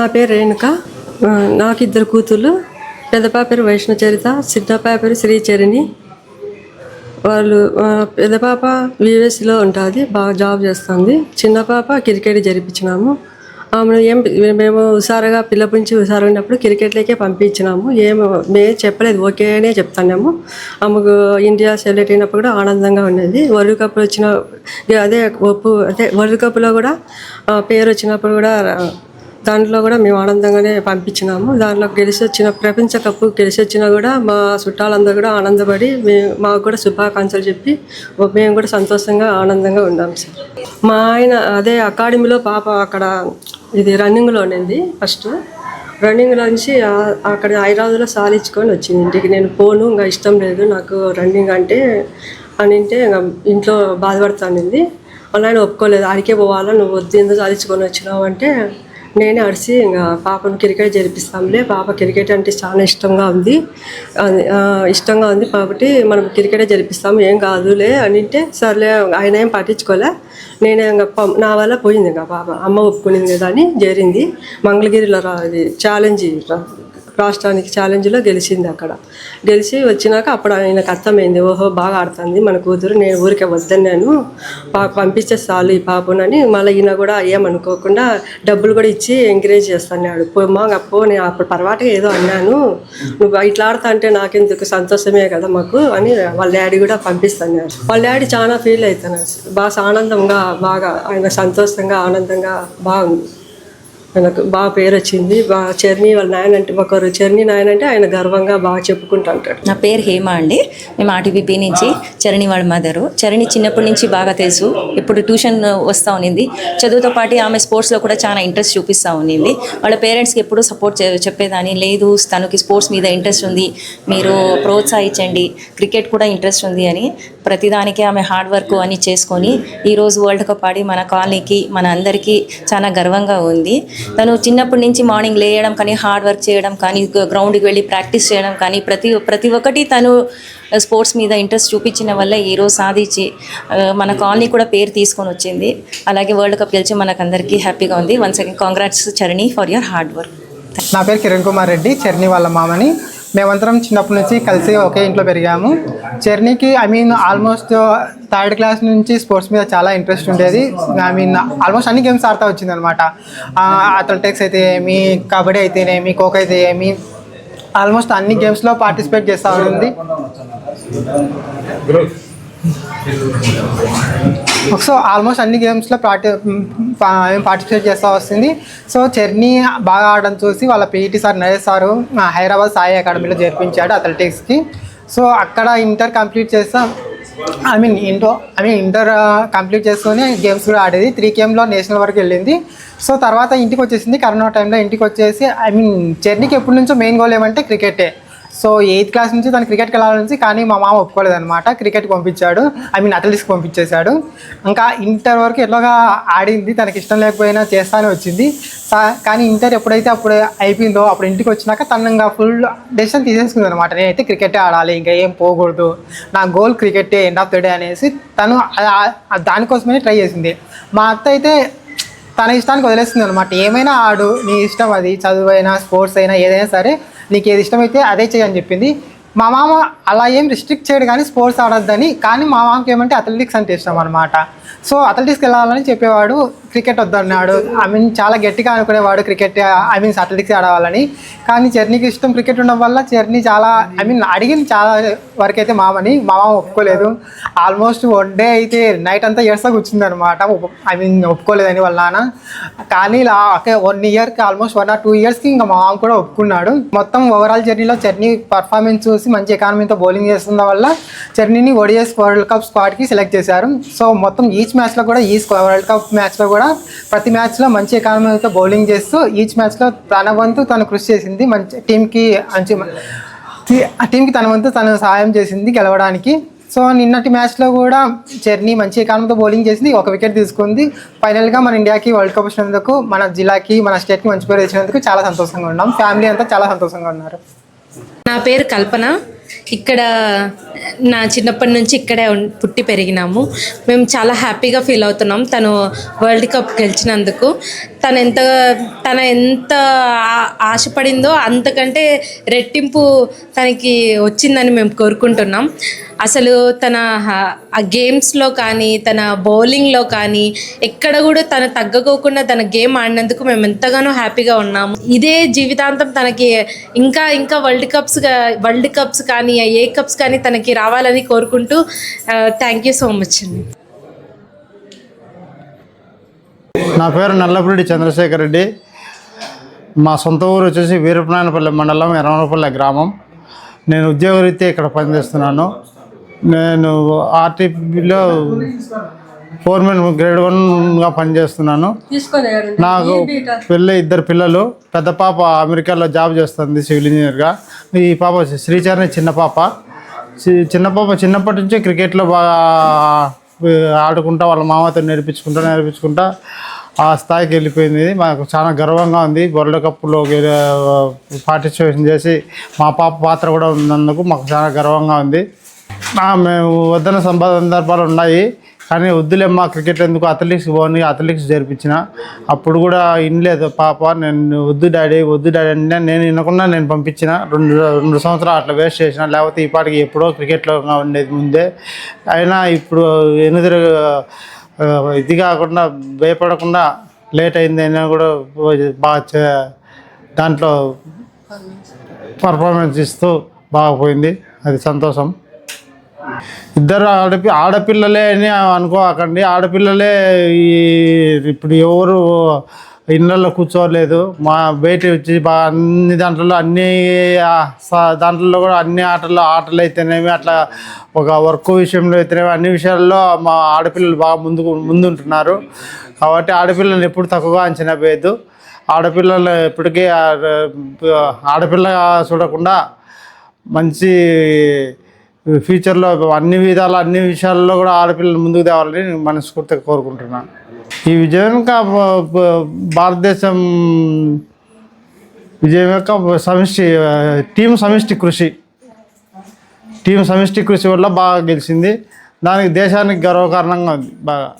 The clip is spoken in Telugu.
నా పేరు రేణుక. నాకు ఇద్దరు కూతుళ్ళు పెద్దపా పేరు వైష్ణవ చరిత చిన్న పేరు శ్రీచరిణి. వాళ్ళు పెద్దపాప పెద్ద పాప విఎస్లో ఉంటుంది బాగా జాబ్ చేస్తుంది. చిన్న పాప క్రికెట్ జరిపించినాము. ఆమెను ఏం మేము హుషారుగా పిల్లపించి నుంచి హుషారు ఉన్నప్పుడు క్రికెట్లోకే పంపించినాము. ఏం మేము చెప్పలేదు ఓకేనే చెప్తాన్నాము ఆమెకు ఇండియా సెలెక్ట్ అయినప్పుడు కూడా ఆనందంగా ఉండేది. వరల్డ్ కప్ వచ్చిన అదే ఒప్పు అదే వరల్డ్ కప్లో కూడా పేరు వచ్చినప్పుడు కూడా దాంట్లో కూడా మేము ఆనందంగానే పంపించినాము. దాంట్లో గెలిచి వచ్చిన ప్రపంచ కప్పు గెలిచి వచ్చినా కూడా మా చుట్టాలందరూ కూడా ఆనందపడి మేము మాకు కూడా శుభాకాంక్షలు చెప్పి మేము కూడా సంతోషంగా ఆనందంగా ఉన్నాం సార్. మా ఆయన అదే అకాడమీలో పాప అక్కడ ఇది రన్నింగ్లో ఉండింది ఫస్ట్. రన్నింగ్లో నుంచి అక్కడ హైదరాబాద్లో సాధించుకొని వచ్చింది. ఇంటికి నేను పోను ఇంకా ఇష్టం లేదు నాకు రన్నింగ్ అంటే అని అంటే ఇంకా ఇంట్లో బాధపడుతానింది వాళ్ళ ఆయన ఒప్పుకోలేదు. ఆడికే పోవాలా నువ్వు వద్దు ఎందుకు సాధించుకొని వచ్చినావు అంటే నేనే అడిచి ఇంకా పాపను క్రికెట్ జరిపిస్తాంలే. పాప క్రికెట్ అంటే చాలా ఇష్టంగా ఉంది. ఇష్టంగా ఉంది కాబట్టి మనం క్రికెటే జరిపిస్తాము. ఏం కాదులే అని అంటే సర్లే ఆయన ఏం పట్టించుకోలే. నేనే ఇంకా నా వల్ల పోయింది ఇంకా పాప. అమ్మ ఒప్పుకునింది కదా అని జరిగింది. మంగళగిరిలో రా ఇది ఛాలెంజ్ రాష్ట్రానికి ఛాలెంజ్లో గెలిచింది అక్కడ. గెలిచి వచ్చినాక అప్పుడు ఆయనకు అర్థమైంది ఓహో బాగా ఆడుతుంది మన కూతురు నేను ఊరికే వద్దన్నాను పా పంపిస్తే చాలు ఈ పాపనని మళ్ళీ ఈయన కూడా ఏమనుకోకుండా డబ్బులు కూడా ఇచ్చి ఎంకరేజ్ చేస్తున్నాడు. మా పో నేను అప్పుడు పర్వాటగా ఏదో అన్నాను నువ్వు ఇట్లా ఆడుతా అంటే నాకెందుకు సంతోషమే కదా మాకు అని వాళ్ళ డాడీ కూడా పంపిస్తాను వాళ్ళ డాడీ చాలా ఫీల్ అవుతాను బాగా ఆనందంగా బాగా ఆయన సంతోషంగా ఆనందంగా బాగుంది. ఆయనకు బాగా పేరు వచ్చింది. బాగా చర్ని వాళ్ళ నాయన అంటే ఒకరు చర్ని నాయన అంటే ఆయన గర్వంగా బాగా చెప్పుకుంటూ ఉంటాడు. నా పేరు హేమ అండి. మేము ఆర్టీబీపీ నుంచి చరణి వాళ్ళ మదరు చరణి చిన్నప్పటి నుంచి బాగా తెలుసు. ఇప్పుడు ట్యూషన్ వస్తూ ఉన్నింది. చదువుతో పాటు ఆమె స్పోర్ట్స్లో కూడా చాలా ఇంట్రెస్ట్ చూపిస్తూ ఉన్నింది. వాళ్ళ పేరెంట్స్కి ఎప్పుడూ సపోర్ట్ చెప్పేదాన్ని. లేదు తనకి స్పోర్ట్స్ మీద ఇంట్రెస్ట్ ఉంది. మీరు ప్రోత్సహించండి. క్రికెట్ కూడా ఇంట్రెస్ట్ ఉంది అని. ప్రతిదానికి ఆమె హార్డ్ వర్క్ అని చేసుకొని ఈరోజు వరల్డ్ కప్ ఆడి మన కాలనీకి మన అందరికీ చాలా గర్వంగా ఉంది. తను చిన్నప్పటి నుంచి మార్నింగ్ లేయడం కానీ హార్డ్ వర్క్ చేయడం కానీ గ్రౌండ్కి వెళ్ళి ప్రాక్టీస్ చేయడం కానీ ప్రతి ప్రతి ఒక్కటి తను స్పోర్ట్స్ మీద ఇంట్రెస్ట్ చూపించిన వల్ల ఈరోజు సాధించి మన కాలనీ కూడా పేరు తీసుకొని వచ్చింది. అలాగే వరల్డ్ కప్ గెలిచి మనకందరికీ హ్యాపీగా ఉంది. Once again congrats Charani for your hard work నా పేరు కిరణ్ కుమార్ రెడ్డి చర్ని వాళ్ళ మామని. మేమందరం చిన్నప్పటి నుంచి కలిసి ఒకే ఇంట్లో పెరిగాము. చర్నీకి I mean almost third class నుంచి స్పోర్ట్స్ మీద చాలా ఇంట్రెస్ట్ ఉండేది. ఐ మీన్ ఆల్మోస్ట్ అన్ని గేమ్స్ ఆడుతూ వచ్చింది అనమాట అథ్లెటిక్స్ అయితే ఏమి కబడ్డీ అయితేనేమి ఖోఖో అయితే ఏమి ఆల్మోస్ట్ అన్ని గేమ్స్లో పార్టిసిపేట్ చేస్తూ ఉంది సో ఆల్మోస్ట్ అన్ని గేమ్స్లో పార్టి పార్టిసిపేట్ చేస్తూ వస్తుంది. సో చెర్నీ బాగా ఆడడం చూసి వాళ్ళ PET sir Naresh sir Hyderabad Sai అకాడమీలో చేర్పించాడు అథ్లెటిక్స్కి. సో అక్కడ ఇంటర్ కంప్లీట్ చేస్తా. I mean into I mean inter complete చేసుకొని గేమ్స్ కూడా ఆడేది. త్రీ గేమ్లో నేషనల్ వరకు వెళ్ళింది. సో తర్వాత ఇంటికి వచ్చేసింది కరోనా టైంలో ఇంటికి వచ్చేసి ఐ మీన్ జర్నీకి ఎప్పటి నుంచో మెయిన్ గోల్ ఏమంటే క్రికెటే సో ఎయిత్ క్లాస్ నుంచి తను క్రికెట్కి వెళ్ళాలని కానీ మా మామ ఒప్పుకోలేదనమాట క్రికెట్కి పంపించాడు. ఐ మీన్ అథ్లెటిక్స్కి పంపించేశాడు. ఇంకా ఇంటర్ వరకు ఎట్లాగా ఆడింది తనకి ఇష్టం లేకపోయినా చేస్తానే వచ్చింది. కానీ ఇంటర్ ఎప్పుడైతే అప్పుడు అయిపోయిందో అప్పుడు ఇంటికి వచ్చినాక తను ఇంకా ఫుల్ డెసిషన్ తీసేసుకుంది అనమాట నేనైతే క్రికెటే ఆడాలి ఇంకా ఏం పోకూడదు. నా గోల్ క్రికెటే ఎండ్ ఆఫ్ ద డే అనేసి తను దానికోసమే ట్రై చేసింది. మా అత్త అయితే తన ఇష్టానికి వదిలేస్తుంది అనమాట ఏమైనా ఆడు నీ ఇష్టం అది చదువు అయినా స్పోర్ట్స్ అయినా ఏదైనా సరే నీకు ఏది ఇష్టమైతే అదే చేయని చెప్పింది. మా మామ అలా ఏం రిస్ట్రిక్ట్ చేయడు కానీ స్పోర్ట్స్ ఆడొద్దని. కానీ మా మామకి ఏమంటే అథ్లెటిక్స్ అంటే ఇష్టం అనమాట సో అథ్లెటిక్స్కి వెళ్ళాలని చెప్పేవాడు. క్రికెట్ వద్దన్నాడు ఐ మీన్ చాలా గట్టిగా అనుకునేవాడు క్రికెట్ ఐ మీన్స్ అథ్లెటిక్స్ ఆడవాలని కానీ చర్నీకి ఇష్టం క్రికెట్ ఉండడం వల్ల చర్నీ చాలా ఐ మీన్ అడిగింది చాలా వరకు అయితే మామని. మా మామ ఒప్పుకోలేదు. ఆల్మోస్ట్ వన్ డే అయితే నైట్ అంతా ఏడ్సా కూర్చుంది అనమాట ఐ మీన్ ఒప్పుకోలేదని వాళ్ళ నాన్న. కానీ వన్ ఇయర్కి ఆల్మోస్ట్ వన్ ఆర్ టూ ఇయర్స్కి ఇంకా మా మామ కూడా ఒప్పుకున్నాడు. మొత్తం ఓవరాల్ జర్నీలో చర్నీ పర్ఫార్మెన్స్ చూసి మంచి ఎకానమీతో బౌలింగ్ చేస్తున్న వల్ల చర్నీని ఓడిఎస్ వరల్డ్ కప్ స్క్వాడ్కి సెలెక్ట్ చేశారు. సో మొత్తం ఈచ్ మ్యాచ్లో కూడా ఈ వరల్డ్ కప్ మ్యాచ్లో కూడా ప్రతి మ్యాచ్లో మంచి ఎకానమీతో బౌలింగ్ చేస్తూ ఈచ్ మ్యాచ్లో తన వంతు తను కృషి చేసింది మంచి టీంకి మంచి ఆ టీంకి తన వంతు తను సహాయం చేసింది గెలవడానికి. సో నిన్నటి మ్యాచ్లో కూడా చెర్నీ మంచి ఎకానమీతో బౌలింగ్ చేసింది ఒక వికెట్ తీసుకుంది. ఫైనల్గా మన ఇండియాకి వరల్డ్ కప్ వచ్చినందుకు మన జిల్లాకి మన స్టేట్కి మంచి పేరు తెచ్చినందుకు చాలా సంతోషంగా ఉన్నాం. ఫ్యామిలీ అంతా చాలా సంతోషంగా ఉన్నారు. నా పేరు కల్పన. ఇక్కడ నా చిన్నప్పటి నుంచి ఇక్కడే పుట్టి పెరిగినాము. మేము చాలా హ్యాపీగా ఫీల్ అవుతున్నాం. తను వరల్డ్ కప్ గెలిచినందుకు. తను ఎంత తన ఎంత ఆ- ఆశపడిందో అంతకంటే రెట్టింపు తనకి వచ్చిందని మేము కోరుకుంటున్నాం. అసలు తన ఆ గేమ్స్లో కానీ తన బౌలింగ్లో కానీ ఎక్కడ కూడా తను తగ్గకోకుండా తన గేమ్ ఆడినందుకు మేము ఎంతగానో హ్యాపీగా ఉన్నాము. ఇదే జీవితాంతం తనకి ఇంకా ఇంకా వరల్డ్ కప్స్ వరల్డ్ కప్స్ కానీ ఏ కప్స్ కానీ తనకి రావాలని కోరుకుంటూ థ్యాంక్ యూ సో మచ్ అండి. నా పేరు నల్లపురెడ్డి చంద్రశేఖర్ రెడ్డి. మా సొంత ఊరు వచ్చేసి వీరపనాయనపల్లి మండలం ఎర్రమనపల్లి గ్రామం. నేను ఉద్యోగరీత్యా ఇక్కడ పనిచేస్తున్నాను. నేను ఆర్టీపీలో ఫోర్మెన్ గ్రేడ్ వన్గా పనిచేస్తున్నాను. నాకు పిల్ల ఇద్దరు పిల్లలు పెద్ద పాప అమెరికాలో జాబ్ చేస్తుంది సివిల్ ఇంజనీర్గా ఈ పాప శ్రీచరణి చిన్న పాప. చిన్న పాప చిన్నప్పటి నుంచి క్రికెట్లో బాగా ఆడుకుంటా వాళ్ళ మామతో నేర్పించుకుంటా నేర్పించుకుంటా. ఆ స్థాయికి వెళ్ళిపోయింది. మాకు చాలా గర్వంగా ఉంది. వరల్డ్ కప్లో పార్టిసిపేషన్ చేసి మా పాప పాత్ర కూడా ఉన్నందుకు మాకు చాలా గర్వంగా ఉంది. మేము వద్దన సందర్భాలు ఉన్నాయి. కానీ వద్దులేమ్మా క్రికెట్ ఎందుకు అథ్లెటిక్స్ పోని అథ్లెటిక్స్ జరిపించిన. అప్పుడు కూడా వినలేదు పాప. నేను వద్దు డాడీ వద్దు డాడీ అంటే నేను వినకుండా నేను పంపించిన. రెండు రెండు సంవత్సరాలు అట్లా వేస్ట్ చేసిన. లేకపోతే ఈ పాటికి ఎప్పుడో క్రికెట్లో ఉండేది ముందే. అయినా ఇప్పుడు ఎనిమిది ఇది కాకుండా భయపడకుండా లేట్ అయింది అయినా కూడా బాగా చే- దాంట్లో పర్ఫార్మెన్స్ ఇస్తూ బాగా పోయింది అది సంతోషం. ఇద్దరు ఆడపి ఆడపిల్లలే అని అనుకోకండి. ఆడపిల్లలే ఈ ఇప్పుడు ఎవరు ఇళ్ళల్లో కూర్చోలేదు. మా బయట వచ్చి బాగా అన్ని దాంట్లో అన్ని దాంట్లో కూడా అన్ని ఆటల్లో ఆటలు అయితేనేమి అట్లా ఒక వర్క్ విషయంలో అయితేనేమి అన్ని విషయాల్లో మా ఆడపిల్లలు బాగా ముందుకు ముందుంటున్నారు. కాబట్టి ఆడపిల్లలు ఎప్పుడు తక్కువగా అంచనా వేయద్దు. ఆడపిల్లలు ఎప్పటికీ ఆడపిల్ల చూడకుండా మంచి ఫ్యూచర్లో అన్ని విధాలు అన్ని విషయాల్లో కూడా ఆడపిల్లలు ముందుకు తేవాలని నేను మనస్ఫూర్తిగా కోరుకుంటున్నాను ఈ విజయం యొక్క భారతదేశం విజయం యొక్క సమిష్టి టీం సమిష్టి కృషి. టీం సమిష్టి కృషి వల్ల బాగా గెలిచింది. దానికి దేశానికి గర్వకారణంగా ఉంది బాగా.